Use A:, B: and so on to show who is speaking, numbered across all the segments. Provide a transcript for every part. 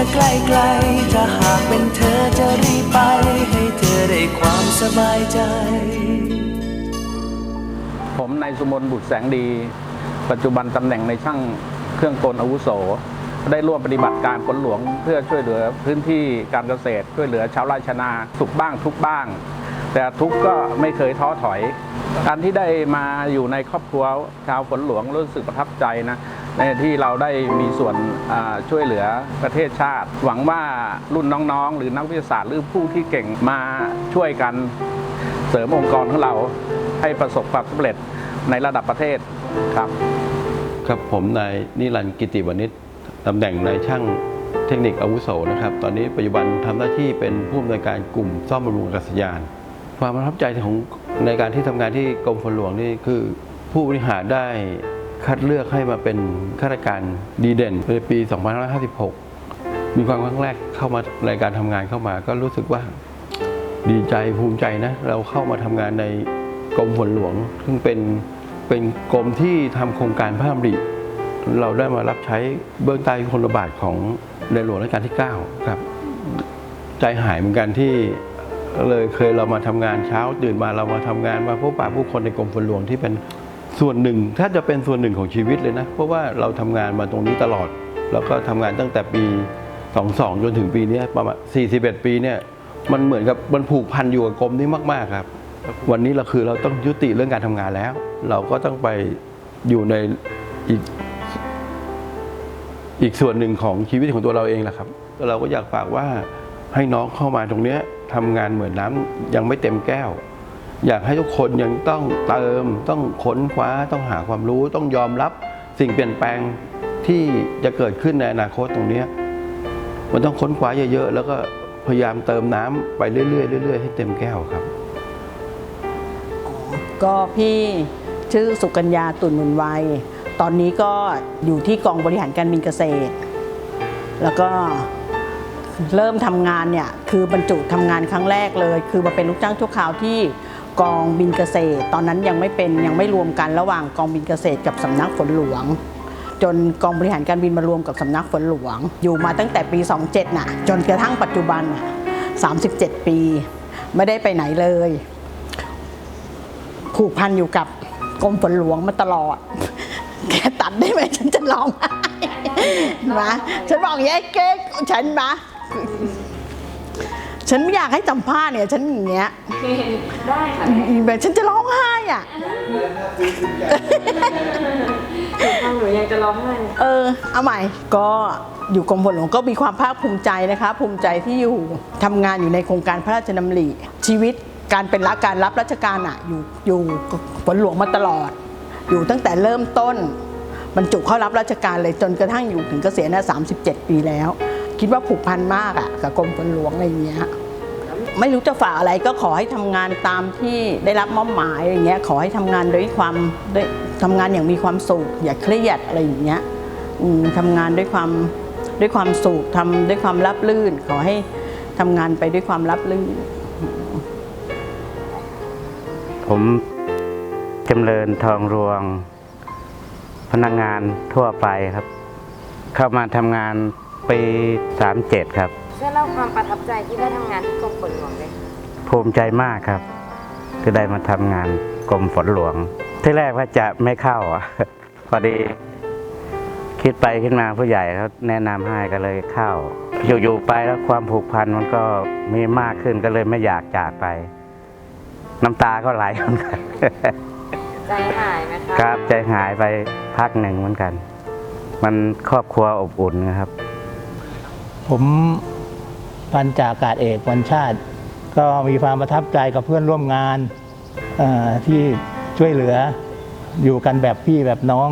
A: จะใกล้ไกล ถ้าหากเป็นเธอจะรีบไป ให้เธอได้ความสบายใจ
B: ผมนายสุมนบุตรแสงดี ปัจจุบันตำแหน่งในช่างเครื่องกลอาวุโส ได้ร่วมปฏิบัติการฝนหลวง เพื่อช่วยเหลือพื้นที่การเกษตร ช่วยเหลือชาวไร่ชนาสุขบ้างทุกบ้าง แต่ทุกก็ไม่เคยท้อถอย การที่ได้มาอยู่ในครอบครัวชาวฝนหลวงรู้สึกประทับใจนะ ในที่เราได้มีส่วนช่วยเหลือประเทศชาติ หวังว่ารุ่นน้องๆ หรือนักวิทยาศาสตร์หรือผู้ที่เก่งมาช่วยกันเสริมองค์กรของเราให้ประสบความสำเร็จในระดับประเทศครับ
C: ครับผมนายนิรันดร์กิติวณิชตำแหน่งนายช่างเทคนิคอาวุโสนะครับ ตอนนี้ปัจจุบันทำหน้าที่เป็นผู้อำนวยการกลุ่มซ่อมบำรุงอากาศยาน ความประทับใจของในการที่ทำงานที่กรมฝนหลวงนี่คือ ผู้บริหารได้ คัดเลือกให้มาเป็นข้าราชการดีเด่นในปี 2556 มีความครั้งแรกเข้ามาในการทำงานเข้ามา ก็รู้สึกว่าดีใจภูมิใจนะ เราเข้ามาทำงานในกรมฝนหลวง ซึ่งเป็นเป็นกรมที่ทำโครงการพระดำริเราได้มารับใช้เบื้องใต้คนระบาดของในหลวงรัชกาลที่ 9 ครับ ใจหายเหมือนกันที่เลยเคยเรามาทำงานเช้าตื่นมาเรามาทำงานมาพบปะผู้คนในกรมฝนหลวงที่เป็น ส่วนหนึ่งถ้าจะเป็นส่วนหนึ่งของชีวิตเลยนะ เพราะว่าเราทำงานมาตรงนี้ตลอด แล้วก็ทำงานตั้งแต่ปี 22 จนถึงปีนี้ประมาณ 41 ปีเนี่ยมันเหมือนกับมันผูกพันอยู่กับกรมนี้มากๆครับ วันนี้เราคือเราต้องยุติเรื่องการทำงานแล้ว เราก็ต้องไปอยู่ในอีกอีกส่วนหนึ่งของชีวิตของตัวเราเองแหละครับเราก็อยากฝากว่าให้น้องเข้ามาตรงเนี้ยทำงานเหมือนน้ำยังไม่เต็มแก้ว อยากให้ทุกคนยังต้องเติม ต้องค้นคว้าต้องหาความรู้ต้องยอมรับสิ่งเปลี่ยนแปลงที่จะเกิดขึ้นในอนาคตตรงนี้มันต้องค้นคว้าเยอะๆ แล้วก็พยายามเติมน้ำไปเรื่อยๆเรื่อยๆให้เต็มแก้วครับ
D: ก็พี่ชื่อสุกัญญาตุ่นมุนวัย ตอนนี้ก็อยู่ที่กองบริหารการบินเกษตร แล้วก็เริ่มทำงานเนี่ยคือบรรจุทำงานครั้งแรกเลย คือมาเป็นลูกจ้างชั่วคราวที่ กองบินเกษตร ตอนนั้นยังไม่เป็นยังไม่รวมกันระหว่างกองบินเกษตรกับสำนักฝนหลวง จนกองบริหารการบินมารวมกับสำนักฝนหลวง อยู่มาตั้งแต่ปี 27น่ะจนกระทั่งปัจจุบันน่ะ37 ปี ไม่ได้ไปไหนเลยผูกพันอยู่กับกรมฝนหลวงมาตลอด แกตัดได้ไหมฉันจะร้องไห้มาฉันบอกยางนี้ไอ้เก๊กฉันมา ฉันไม่อยากให้สัมภาษณ์เนี่ย ฉันอย่างเงี้ย
E: ได้ค่ะ
D: แบบฉันจะร้องไห้อะ
E: ทางหนูยังจะร้องไห้
D: เออ เอาใหม่ ก็อยู่กรมฝนหลวงก็มีความภาคภูมิใจนะคะ ภูมิใจที่อยู่ทำงานอยู่ในโครงการพระราชดำริชีวิตการเป็นรักการรับราชการอะ อยู่อยู่ฝนหลวงมาตลอด อยู่ตั้งแต่เริ่มต้นบรรจุเข้ารับราชการเลยจนกระทั่งอยู่ถึงเกษียณน่ะ37 ปีแล้ว คิดว่าผูกพันมากอะกับกรมฝนหลวงอะไรอย่างเงี้ยไม่รู้จะฝากอะไรก็ขอให้ทำงานตามที่ได้รับมอบหมายอย่างเงี้ยขอให้ทำงานด้วยความด้วยทำงานอย่างมีความสุขอย่าเครียดอะไรอย่างเงี้ยทำงานด้วยความด้วยความสุขทำด้วยความรับรื่น ขอให้ทำงานไปด้วยความรับรื่น
F: ผมจำเริญทองรวง พนักงานทั่วไปครับ เข้ามาทำงาน ปี37ครับ
E: ช่วยเล่าความประทับใจที่ได้ทำงานที่กรมฝนหลวงเลยค่ะ
F: ภูมิใจมากครับ ที่ได้มาทำงานกรมฝนหลวง
E: ค
F: ที่แรกว่าจะไม่เข้าอะ พอดี คิดไปคิดมาผู้ใหญ่เขาแนะนำให้ก็เลยเข้า อยู่ๆไปแล้วความผูกพันมันก็มีมากขึ้นก็เลยไม่อยากจากไป น้ำตาก็ไหลเหมือนกัน
E: ใจหายไหมคะ
F: ครับใจหายไปพักหนึ่งเหมือนกัน มันครอบครัวอบอุ่นนะครับ
G: ผมพันจากอากาศเอกวันชาติ ก็มีความประทับใจกับเพื่อนร่วมงานที่ช่วยเหลืออยู่กันแบบพี่แบบน้อง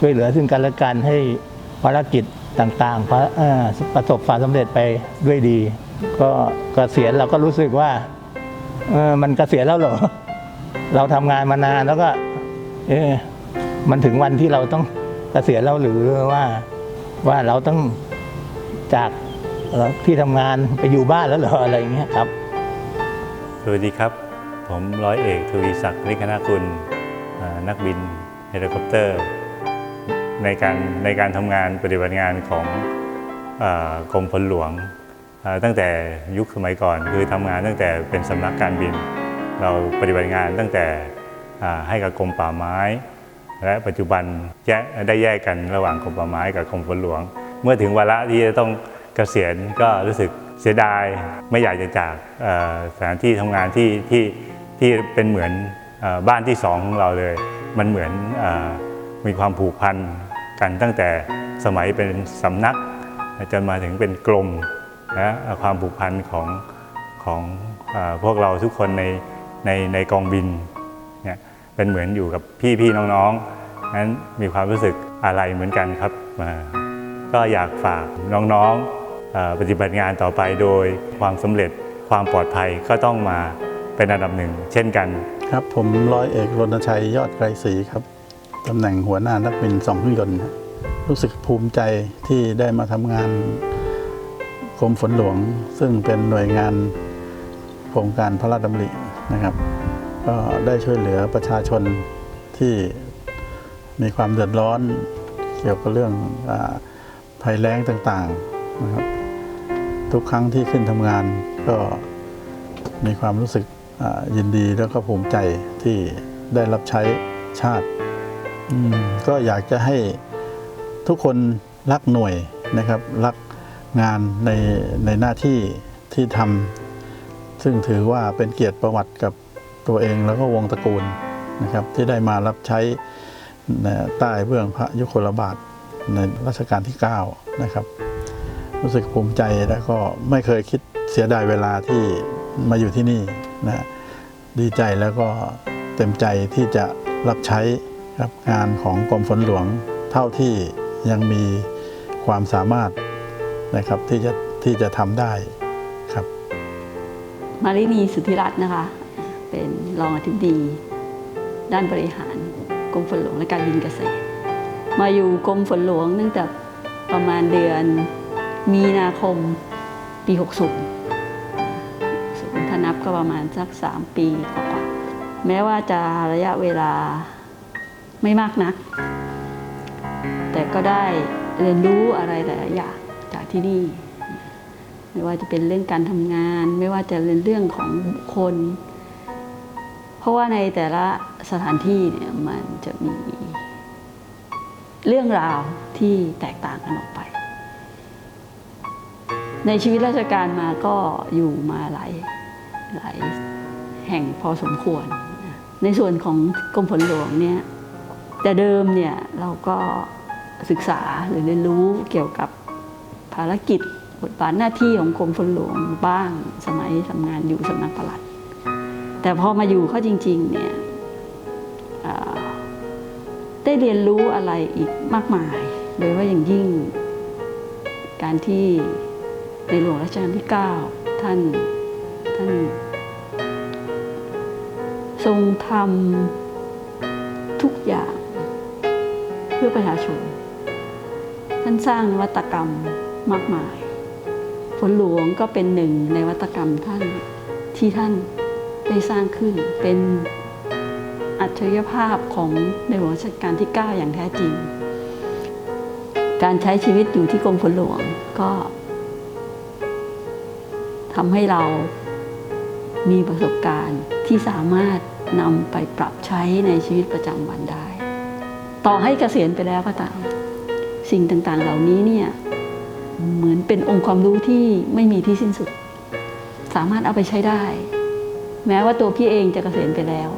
G: ช่วยเหลือซึ่งกันและกันให้ภารกิจต่างๆประสบความสำเร็จไปด้วยดี ก็เกษียณเราก็รู้สึกว่ามันเกษียณแล้วเหรอเราทำงานมานานแล้วก็ เออมันถึงวันที่เราต้องเกษียณแล้วหรือว่าว่าเราต้อง จากที่ทำงานไปอยู่บ้านแล้วเหรออะไรอย่างเงี้ยครับ
H: สวัสดีครับ ผมร้อยเอกทวีศักดิ์นิคณกุลอ่านักบินเฮลิคอปเตอร์ ในการในการทำงานปฏิบัติงานของอกรมพลหลวง ตั้งแต่ยุคสมัยก่อนคือทำงานตั้งแต่เป็นสำนักการบิน เราปฏิบัติงานตั้งแต่ให้กับกรมป่าไม้ และปัจจุบันแยกได้แยกกันระหว่างกรมป่าไม้กับกรมฝนหลวง เมื่อถึงวาระที่จะต้องเกษียณก็รู้สึกเสียดายไม่อยากจะจากสถานที่ทำงานที่ที่ที่เป็นเหมือนอบ้านที่สองของเราเลย มันเหมือนอมีความผูกพันกันตั้งแต่สมัยเป็นสำนักจนมาถึงเป็นกรมนะความผูกพันของของอพวกเราทุกคนในในในกองบินเนี่ยเป็นเหมือนอยู่กับพี่พี่น้องๆนั้นมีความรู้สึกอะไรเหมือนกันครับอ่า ก็อยากฝากน้องๆปฏิบัติงานต่อไปโดยความสำเร็จความปลอดภัยก็ต้องมาเป็นอันดับหนึ่ง เช่นกัน
I: ครับผมร้อยเอกรณชัยยอดไกรศรีครับตำแหน่งหัวหน้านักบินสองเครื่องยนต์รู้สึกภูมิใจที่ได้มาทำงานกรมฝนหลวง ซึ่งเป็นหน่วยงานโครงการพระราชดำรินะครับ ก็ได้ช่วยเหลือประชาชนที่มีความเดือดร้อนเกี่ยวกับเรื่องอ ภัยแล้งต่างๆนะครับ ทุกครั้งที่ขึ้นทำงานก็มีความรู้สึกยินดีแล้วก็ภูมิใจที่ได้รับใช้ชาติ ก็อยากจะให้ทุกคนรักหน่วยนะครับ รักงานในในหน้าที่ที่ทำซึ่งถือว่าเป็นเกียรติประวัติกับตัวเองแล้วก็วงตระกูลนะครับที่ได้มารับใช้ใต้เบื้องพระยุคลบาท ในรัชกาลที่ 9 นะครับ รู้สึกภูมิใจแล้วก็ไม่เคยคิดเสียดายเวลาที่มาอยู่ที่นี่นะดีใจแล้วก็เต็มใจที่จะรับใช้ครับงานของกรมฝนหลวงเท่าที่ยังมีความสามารถนะครับที่จะที่จะทำได้ครับ
J: มารินีสุธิรัตน์นะคะ เป็นรองอธิบดี ด้านบริหารกรมฝนหลวงและการบินเกษตร มาอยู่กรมฝนหลวงตั้งแต่ประมาณเดือนมีนาคมปี 60ถ้านับก็ประมาณสัก 3 ปีกว่าๆแม้ว่าจะระยะเวลาไม่มากนัก แต่ก็ได้เรียนรู้อะไรหลายอย่างจากที่นี่ ไม่ว่าจะเป็นเรื่องการทำงาน ไม่ว่าจะเป็นเรื่องของบุคคล เพราะว่าในแต่ละสถานที่เนี่ยมันจะมี เรื่องราวที่แตกต่างกันออกไป ในชีวิตราชการมาก็อยู่มาหลายหลายแห่งพอสมควร ในส่วนของกรมฝนหลวงเนี่ยแต่เดิมเนี่ยเราก็ศึกษาหรือเรียนรู้เกี่ยวกับภารกิจบทบาทหน้าที่ของกรมฝนหลวงบ้างสมัยทำงานอยู่สำนักปลัด แต่พอมาอยู่เขาจริง ๆ เนี่ย ได้เรียนรู้อะไรอีกมากมาย โดยว่าอย่างยิ่ง การที่ในหลวงรัชกาลที่ 9 ท่านท่าน ทรงทำทุกอย่างเพื่อประชาชน ท่านสร้างนวัตกรรมมากมาย ฝนหลวงก็เป็นหนึ่งในนวัตกรรมท่านที่ท่านได้สร้างขึ้นเป็น อัจฉริยภาพของในหลวงรัชกาลที่ 9 อย่างแท้จริง การใช้ชีวิตอยู่ที่กรมฝนหลวงก็ทำให้เรามีประสบการณ์ที่สามารถนำไปปรับใช้ในชีวิตประจำวันได้ ต่อให้เกษียณไปแล้วก็ตาม สิ่งต่างๆเหล่านี้เนี่ยเหมือนเป็นองค์ความรู้ที่ไม่มีที่สิ้นสุด สามารถเอาไปใช้ได้ แม้ว่าตัวพี่เองจะเกษียณไปแล้ว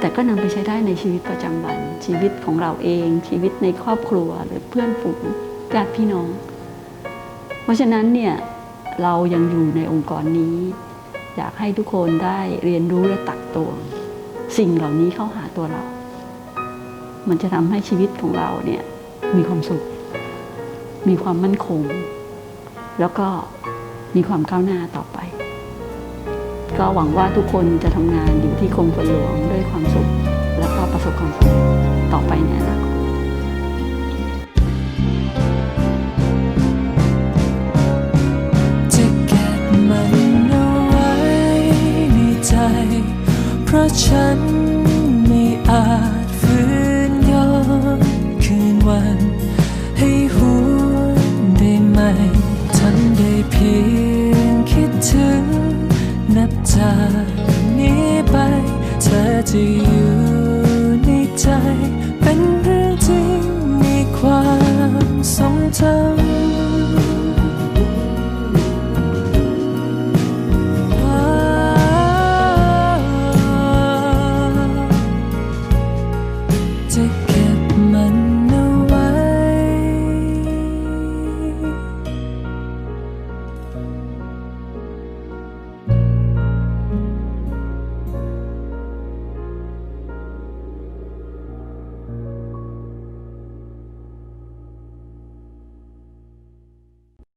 J: แต่ก็นำไปใช้ได้ในชีวิตประจำวัน ชีวิตของเราเอง ชีวิตในครอบครัวหรือเพื่อนฝูงญาติพี่น้อง เพราะฉะนั้นเนี่ยเรายังอยู่ในองค์กรนี้ อยากให้ทุกคนได้เรียนรู้และตักตวงสิ่งเหล่านี้เข้าหาตัวเรา มันจะทำให้ชีวิตของเราเนี่ยมีความสุข มีความมั่นคง แล้วก็มีความก้าวหน้าต่อไป ก็หวังว่าทุกคนจะทำงานอยู่ที่กรมฝนหลวงด้วยความสุข และก็ประสบความสำเร็จต่อไปในอนาคต
A: เพราะฉันไม่อาจฝืนยอมคืนวัน ให้หัวได้ไหมทำได้เพียง